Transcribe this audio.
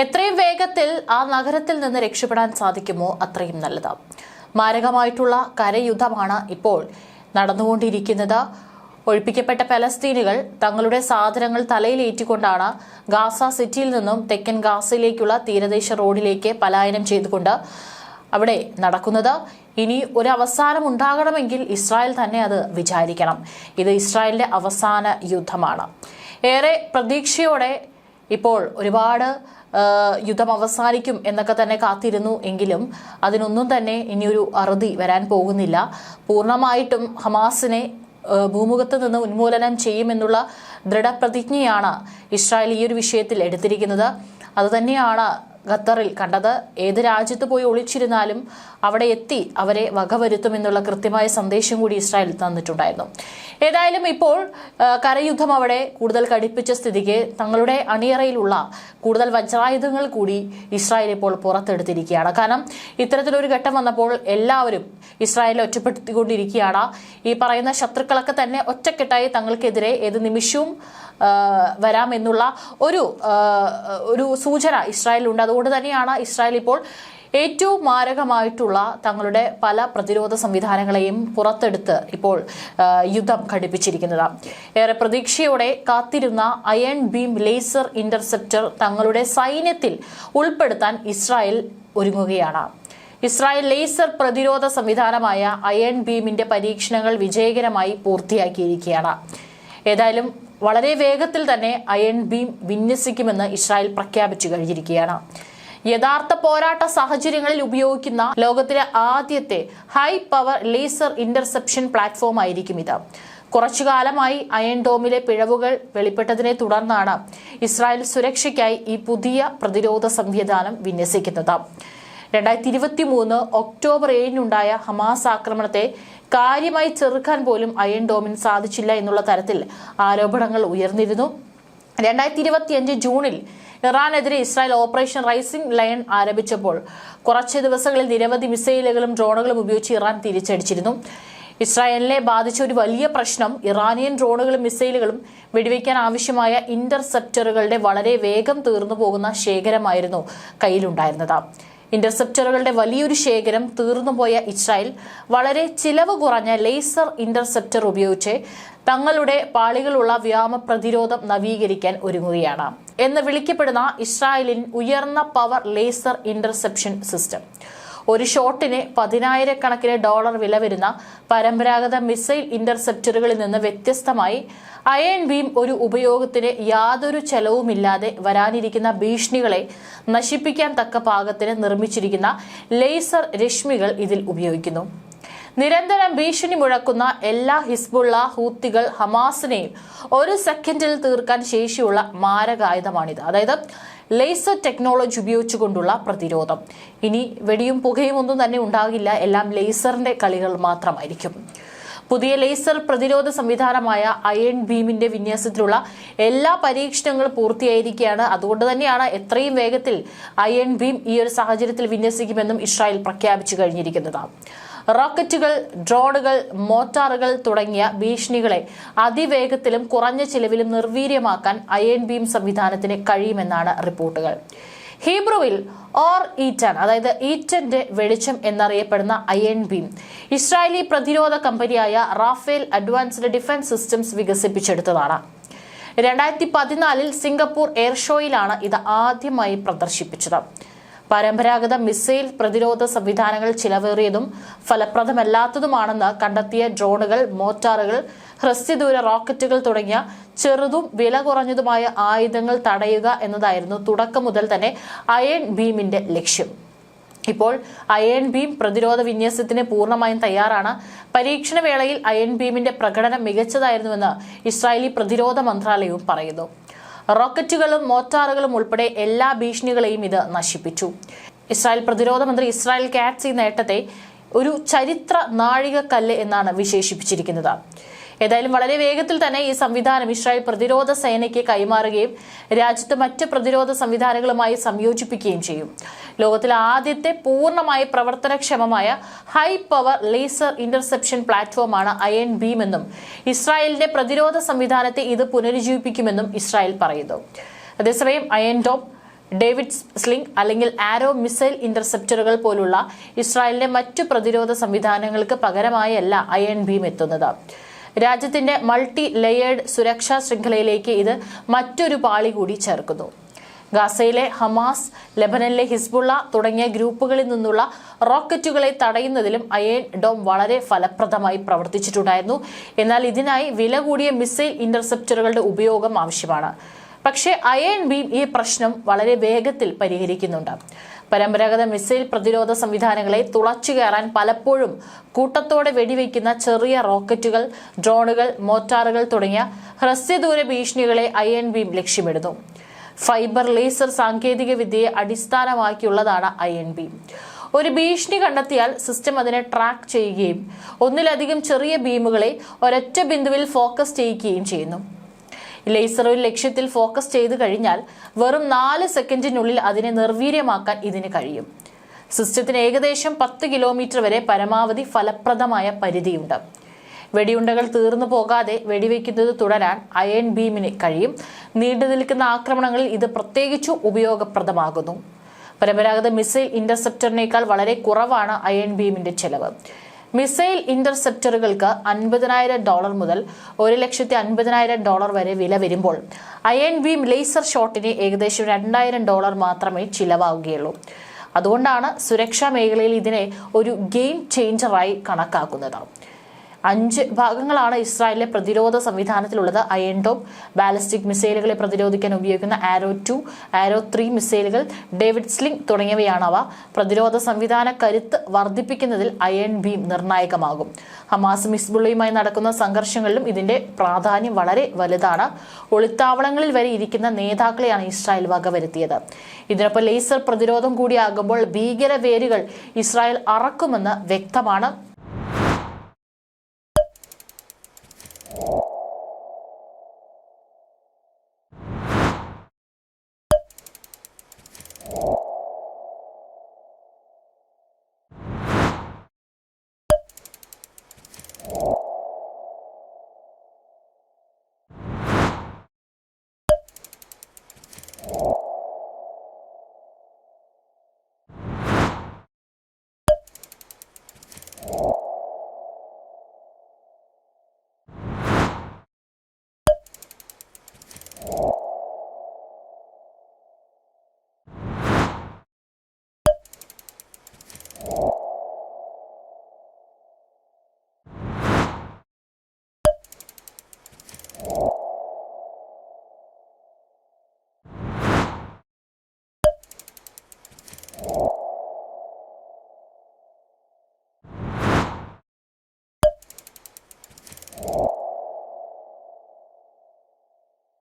എത്രയും വേഗത്തിൽ ആ നഗരത്തിൽ നിന്ന് രക്ഷപ്പെടാൻ സാധിക്കുമോ അത്രയും നല്ലത്. മാരകമായിട്ടുള്ള കരയുദ്ധമാണ് ഇപ്പോൾ നടന്നുകൊണ്ടിരിക്കുന്നത്. ഒഴിപ്പിക്കപ്പെട്ട പലസ്തീനുകൾ തങ്ങളുടെ സാധനങ്ങൾ തലയിലേറ്റിക്കൊണ്ടാണ് ഗാസ സിറ്റിയിൽ നിന്നും തെക്കൻ ഗാസയിലേക്കുള്ള തീരദേശ റോഡിലേക്ക് പലായനം ചെയ്തുകൊണ്ട് അവിടെ നടക്കുന്നത്. ഇനി ഒരു അവസാനം ഉണ്ടാകണമെങ്കിൽ ഇസ്രായേൽ തന്നെ അത് വിചാരിക്കണം. ഇത് ഇസ്രായേലിന്റെ അവസാന യുദ്ധമാണ്. ഏറെ പ്രതീക്ഷയോടെ ഇപ്പോൾ ഒരുപാട് യുദ്ധം അവസാനിക്കും എന്നൊക്കെ തന്നെ കാത്തിരുന്നു എങ്കിലും അതിനൊന്നും തന്നെ ഇനിയൊരു അറുതി വരാൻ പോകുന്നില്ല. പൂർണമായിട്ടും ഹമാസിനെ ഭൂമുഖത്ത് നിന്ന് ഉന്മൂലനം ചെയ്യുമെന്നുള്ള ദൃഢപ്രതിജ്ഞയാണ് ഇസ്രായേൽ ഈ ഒരു വിഷയത്തിൽ എടുത്തിരിക്കുന്നത്. അതുതന്നെയാണ് ഖത്തറിൽ കണ്ടത് ഏത് രാജ്യത്ത് പോയി ഒളിച്ചിരുന്നാലും അവിടെ എത്തി അവരെ വകവരുത്തുമെന്നുള്ള കൃത്യമായ സന്ദേശം കൂടി ഇസ്രായേൽ തന്നിട്ടുണ്ടായിരുന്നു. ഏതായാലും ഇപ്പോൾ കരയുദ്ധം അവിടെ കൂടുതൽ കടുപ്പിച്ച സ്ഥിതിക്ക് തങ്ങളുടെ അണിയറയിലുള്ള കൂടുതൽ വജ്രായുധങ്ങൾ കൂടി ഇസ്രായേൽ ഇപ്പോൾ പുറത്തെടുത്തിരിക്കുകയാണ്. കാരണം ഇത്തരത്തിലൊരു ഘട്ടം വന്നപ്പോൾ എല്ലാവരും ഇസ്രായേലിനെ ഒറ്റപ്പെടുത്തിക്കൊണ്ടിരിക്കുകയാണ്. ഈ പറയുന്ന ശത്രുക്കളൊക്കെ തന്നെ ഒറ്റക്കെട്ടായി തങ്ങൾക്കെതിരെ ഏത് നിമിഷവും വരാമെന്നുള്ള ഒരു ഒരു സൂചന ഇസ്രായേലിലുണ്ട്. അതുകൊണ്ട് തന്നെയാണ് ഇസ്രായേൽ ഇപ്പോൾ ഏറ്റവും മാരകമായിട്ടുള്ള തങ്ങളുടെ പല പ്രതിരോധ സംവിധാനങ്ങളെയും പുറത്തെടുത്ത് ഇപ്പോൾ യുദ്ധം ഘടിപ്പിച്ചിരിക്കുന്നത്. ഏറെ പ്രതീക്ഷയോടെ കാത്തിരുന്ന അയൺ ബീം ലേസർ ഇന്റർസെപ്റ്റർ തങ്ങളുടെ സൈന്യത്തിൽ ഉൾപ്പെടുത്താൻ ഇസ്രായേൽ ഒരുങ്ങുകയാണ്. ഇസ്രായേൽ ലേസർ പ്രതിരോധ സംവിധാനമായ അയൺ ബീമിന്റെ പരീക്ഷണങ്ങൾ വിജയകരമായി പൂർത്തിയാക്കിയിരിക്കുകയാണ്. ഏതായാലും വളരെ വേഗത്തിൽ തന്നെ അയൺ ബീം വിന്യസിക്കുമെന്ന് ഇസ്രായേൽ പ്രഖ്യാപിച്ചു കഴിഞ്ഞിരിക്കുകയാണ്. യഥാർത്ഥ പോരാട്ട സാഹചര്യങ്ങളിൽ ഉപയോഗിക്കുന്ന ലോകത്തിലെ ആദ്യത്തെ high power laser interception platform ആയിരിക്കും ഇത്. കുറച്ചു കാലമായി അയൺ ഡോമിലെ പിഴവുകൾ വെളിപ്പെട്ടതിനെ തുടർന്നാണ് ഇസ്രായേൽ സുരക്ഷയ്ക്കായി ഈ പുതിയ പ്രതിരോധ സംവിധാനം വിന്യസിക്കുന്നത്. രണ്ടായിരത്തി ഇരുപത്തി മൂന്ന് ഒക്ടോബർ ഏഴിനുണ്ടായ ഹമാസ് ആക്രമണത്തെ കാര്യമായി ചെറുക്കാൻ പോലും അയൺ ഡോമിന് സാധിച്ചില്ല എന്നുള്ള തരത്തിൽ ആരോപണങ്ങൾ ഉയർന്നിരുന്നു. രണ്ടായിരത്തി ഇരുപത്തിയഞ്ച് ജൂണിൽ ഇറാനെതിരെ ഇസ്രായേൽ ഓപ്പറേഷൻ റൈസിംഗ് ലയൺ ആരംഭിച്ചപ്പോൾ കുറച്ച് ദിവസങ്ങളിൽ നിരവധി മിസൈലുകളും ഡ്രോണുകളും ഉപയോഗിച്ച് ഇറാൻ തിരിച്ചടിച്ചിരുന്നു. ഇസ്രായേലിനെ ബാധിച്ച ഒരു വലിയ പ്രശ്നം ഇറാനിയൻ ഡ്രോണുകളും മിസൈലുകളും വെടിവെക്കാൻ ആവശ്യമായ ഇന്റർസെപ്റ്ററുകളുടെ വളരെ വേഗം തീർന്നു പോകുന്ന ശേഖരമായിരുന്നു കയ്യിലുണ്ടായിരുന്നത്. ഇന്റർസെപ്റ്ററുകളുടെ വലിയൊരു ശേഖരം തീർന്നുപോയ ഇസ്രായേൽ വളരെ ചിലവ് കുറഞ്ഞ ലേസർ ഇന്റർസെപ്റ്റർ ഉപയോഗിച്ച് തങ്ങളുടെ പാളികളുള്ള വ്യോമ പ്രതിരോധം നവീകരിക്കാൻ ഒരുങ്ങുകയാണ്. എന്ന് വിളിക്കപ്പെടുന്ന ഇസ്രായേലിൻ ഉയർന്ന പവർ ലേസർ ഇന്റർസെപ്ഷൻ സിസ്റ്റം. ഒരു ഷോട്ടിന് പതിനായിരക്കണക്കിന് ഡോളർ വില വരുന്ന പരമ്പരാഗത മിസൈൽ ഇന്റർസെപ്റ്ററുകളിൽ നിന്ന് വ്യത്യസ്തമായി അയൺ ബീം ഒരു ഉപയോഗത്തിന് യാതൊരു ചെലവുമില്ലാതെ വരാനിരിക്കുന്ന ഭീഷണികളെ നശിപ്പിക്കാൻ തക്ക പാകത്തിന് നിർമ്മിച്ചിരിക്കുന്ന ലേസർ രശ്മികൾ ഇതിൽ ഉപയോഗിക്കുന്നു. നിരന്തരം ഭീഷണി മുഴക്കുന്ന എല്ലാ ഹിസ്ബുള്ള ഹൂത്തികൾ ഹമാസിനെയും ഒരു സെക്കൻഡിൽ തീർക്കാൻ ശേഷിയുള്ള മാരകായുധമാണിത്. അതായത് ലേസർ ടെക്നോളജി ഉപയോഗിച്ചുകൊണ്ടുള്ള പ്രതിരോധം. ഇനി വെടിയും പുകയും ഒന്നും തന്നെ ഉണ്ടാകില്ല. എല്ലാം ലേസറിന്റെ കളികൾ മാത്രമായിരിക്കും. പുതിയ ലേസർ പ്രതിരോധ സംവിധാനമായ അയൺ ബീമിന്റെ വിന്യാസത്തിലുള്ള എല്ലാ പരീക്ഷണങ്ങളും പൂർത്തിയായിരിക്കുകയാണ്. അതുകൊണ്ട് തന്നെയാണ് എത്രയും വേഗത്തിൽ അയൺ ബീം ഈ ഒരു സാഹചര്യത്തിൽ വിന്യസിക്കുമെന്നും ഇസ്രായേൽ പ്രഖ്യാപിച്ചു കഴിഞ്ഞിരിക്കുന്നത്. റോക്കറ്റുകൾ ഡ്രോണുകൾ മോട്ടാറുകൾ തുടങ്ങിയ ഭീഷണികളെ അതിവേഗത്തിലും കുറഞ്ഞ ചിലവിലും നിർവീര്യമാക്കാൻ അയൺ ബീം സംവിധാനത്തിന് കഴിയുമെന്നാണ് റിപ്പോർട്ടുകൾ. ഹീബ്രുവിൽ ഓർ ഈറ്റൻ അതായത് ഈറ്റന്റെ വെളിച്ചം എന്നറിയപ്പെടുന്ന അയൺ ബീം ഇസ്രായേലി പ്രതിരോധ കമ്പനിയായ റാഫേൽ അഡ്വാൻസ്ഡ് ഡിഫൻസ് സിസ്റ്റംസ് വികസിപ്പിച്ചെടുത്തതാണ്. രണ്ടായിരത്തി പതിനാലിൽ സിംഗപ്പൂർ എയർ ഷോയിലാണ് ഇത് ആദ്യമായി പ്രദർശിപ്പിച്ചത്. പരമ്പരാഗത മിസൈൽ പ്രതിരോധ സംവിധാനങ്ങൾ ചിലവേറിയതും ഫലപ്രദമല്ലാത്തതുമാണെന്ന് കണ്ടെത്തിയ ഡ്രോണുകൾ മോർട്ടാറുകൾ ഹ്രസ്വദൂര റോക്കറ്റുകൾ തുടങ്ങിയ ചെറുതും വില കുറഞ്ഞതുമായ ആയുധങ്ങൾ തടയുക എന്നതായിരുന്നു തുടക്കം മുതൽ തന്നെ അയൺ ബീമിന്റെ ലക്ഷ്യം. ഇപ്പോൾ അയൺ ബീം പ്രതിരോധ വിന്യാസത്തിന് പൂർണമായും തയ്യാറാണ്. പരീക്ഷണ വേളയിൽ അയൺ ബീമിന്റെ പ്രകടനം മികച്ചതായിരുന്നുവെന്ന് ഇസ്രായേലി പ്രതിരോധ മന്ത്രാലയവും പറയുന്നു. റോക്കറ്റുകളും മോർട്ടാറുകളും ഉൾപ്പെടെ എല്ലാ ഭീഷണികളെയും ഇത് നശിപ്പിച്ചു. ഇസ്രായേൽ പ്രതിരോധ മന്ത്രി ഇസ്രായേൽ കാറ്റ്സ് ഈ നേട്ടത്തെ ഒരു ചരിത്ര നാഴികക്കല്ല് എന്നാണ് വിശേഷിപ്പിച്ചിരിക്കുന്നത്. ഏതായാലും വളരെ വേഗത്തിൽ തന്നെ ഈ സംവിധാനം ഇസ്രായേൽ പ്രതിരോധ സേനയ്ക്ക് കൈമാറുകയും രാജ്യത്ത് മറ്റ് പ്രതിരോധ സംവിധാനങ്ങളുമായി സംയോജിപ്പിക്കുകയും ചെയ്യും. ലോകത്തിലെ ആദ്യത്തെ പൂർണമായി പ്രവർത്തനക്ഷമമായ ഹൈ പവർ ലേസർ ഇന്റർസെപ്ഷൻ പ്ലാറ്റ്ഫോമാണ് അയൺ ബീം എന്നും ഇസ്രായേലിന്റെ പ്രതിരോധ സംവിധാനത്തെ ഇത് പുനരുജ്ജീവിപ്പിക്കുമെന്നും ഇസ്രായേൽ പറയുന്നു. അതേസമയം അയൺ ഡോം ഡേവിഡ് സ്ലിംഗ് അല്ലെങ്കിൽ ആരോ മിസൈൽ ഇന്റർസെപ്റ്ററുകൾ പോലുള്ള ഇസ്രായേലിന്റെ മറ്റു പ്രതിരോധ സംവിധാനങ്ങൾക്ക് പകരമായല്ല അയൺ ബീം എത്തുന്നത്. രാജ്യത്തിന്റെ മൾട്ടി ലെയേർഡ് സുരക്ഷാ ശൃംഖലയിലേക്ക് ഇത് മറ്റൊരു പാളി കൂടി ചേർക്കുന്നു. ഗാസയിലെ ഹമാസ് ലെബനനിലെ ഹിസ്ബുള്ള തുടങ്ങിയ ഗ്രൂപ്പുകളിൽ നിന്നുള്ള റോക്കറ്റുകളെ തടയുന്നതിലും അയേൺ ഡോം വളരെ ഫലപ്രദമായി പ്രവർത്തിച്ചിട്ടുണ്ടായിരുന്നു. എന്നാൽ ഇതിനായി വില കൂടിയ മിസൈൽ ഇന്റർസെപ്റ്ററുകളുടെ ഉപയോഗം ആവശ്യമാണ്. പക്ഷേ അയേൺ ബീം ഈ പ്രശ്നം വളരെ വേഗത്തിൽ പരിഹരിക്കുന്നുണ്ട്. പരമ്പരാഗത മിസൈൽ പ്രതിരോധ സംവിധാനങ്ങളെ തുളച്ചു കയറാൻ പലപ്പോഴും കൂട്ടത്തോടെ വെടിവെക്കുന്ന ചെറിയ റോക്കറ്റുകൾ ഡ്രോണുകൾ മോട്ടാറുകൾ തുടങ്ങിയ ഹ്രസ്വദൂര ഭീഷണികളെ അയൺ ബീം ലക്ഷ്യമിടുന്നു. ഫൈബർ ലേസർ സാങ്കേതിക വിദ്യയെ അടിസ്ഥാനമാക്കിയുള്ളതാണ് അയൺ ബീം. ഒരു ഭീഷണി കണ്ടെത്തിയാൽ സിസ്റ്റം അതിനെ ട്രാക്ക് ചെയ്യുകയും ഒന്നിലധികം ചെറിയ ബീമുകളെ ഒരൊറ്റ ബിന്ദുവിൽ ഫോക്കസ് ചെയ്യുകയും ചെയ്യുന്നു. ലേസർ ഒരു ലക്ഷ്യത്തിൽ ഫോക്കസ് ചെയ്തു കഴിഞ്ഞാൽ വെറും നാല് സെക്കൻഡിനുള്ളിൽ അതിനെ നിർവീര്യമാക്കാൻ ഇതിന് കഴിയും. സിസ്റ്റത്തിന് ഏകദേശം പത്ത് കിലോമീറ്റർ വരെ പരമാവധി ഫലപ്രദമായ പരിധിയുണ്ട്. വെടിയുണ്ടകൾ തീർന്നു പോകാതെ വെടിവെക്കുന്നത് തുടരാൻ അയൺ ബീമിന് കഴിയും. നീണ്ടു നിൽക്കുന്ന ആക്രമണങ്ങളിൽ ഇത് പ്രത്യേകിച്ചു ഉപയോഗപ്രദമാകുന്നു. പരമ്പരാഗത മിസൈൽ ഇന്റർസെപ്റ്ററിനേക്കാൾ വളരെ കുറവാണ് അയൺ ബീമിന്റെ ചെലവ്. മിസൈൽ ഇന്റർസെപ്റ്ററുകൾക്ക് അൻപതിനായിരം ഡോളർ മുതൽ ഒരു ലക്ഷത്തി അൻപതിനായിരം ഡോളർ വരെ വില വരുമ്പോൾ അയൺ ബീം ലേസർ ഷോട്ടിന് ഏകദേശം രണ്ടായിരം ഡോളർ മാത്രമേ ചിലവാകുകയുള്ളൂ. അതുകൊണ്ടാണ് സുരക്ഷാ മേഖലയിൽ ഇതിനെ ഒരു ഗെയിം ചേഞ്ചറായി കണക്കാക്കുന്നത്. അഞ്ച് ഭാഗങ്ങളാണ് ഇസ്രായേലിലെ പ്രതിരോധ സംവിധാനത്തിലുള്ളത്. അയൻഡോം ബാലിസ്റ്റിക് മിസൈലുകളെ പ്രതിരോധിക്കാൻ ഉപയോഗിക്കുന്ന ആരോ ടു ആരോ ത്രീ മിസൈലുകൾ ഡേവിഡ് സ്ലിംഗ് തുടങ്ങിയവയാണ് അവ. പ്രതിരോധ സംവിധാന കരുത്ത് വർദ്ധിപ്പിക്കുന്നതിൽ അയൺ ബീം നിർണായകമാകും. ഹമാസ് മിസ്ബുള്ളയുമായി നടക്കുന്ന സംഘർഷങ്ങളിലും ഇതിന്റെ പ്രാധാന്യം വളരെ വലുതാണ്. ഒളിത്താവളങ്ങളിൽ വരെ ഇരിക്കുന്ന നേതാക്കളെയാണ് ഇസ്രായേൽ വകവരുത്തിയത്. ഇതിനൊപ്പം ലേസർ പ്രതിരോധം കൂടിയാകുമ്പോൾ ഭീകര വേരുകൾ ഇസ്രായേൽ അറക്കുമെന്ന് വ്യക്തമാണ്.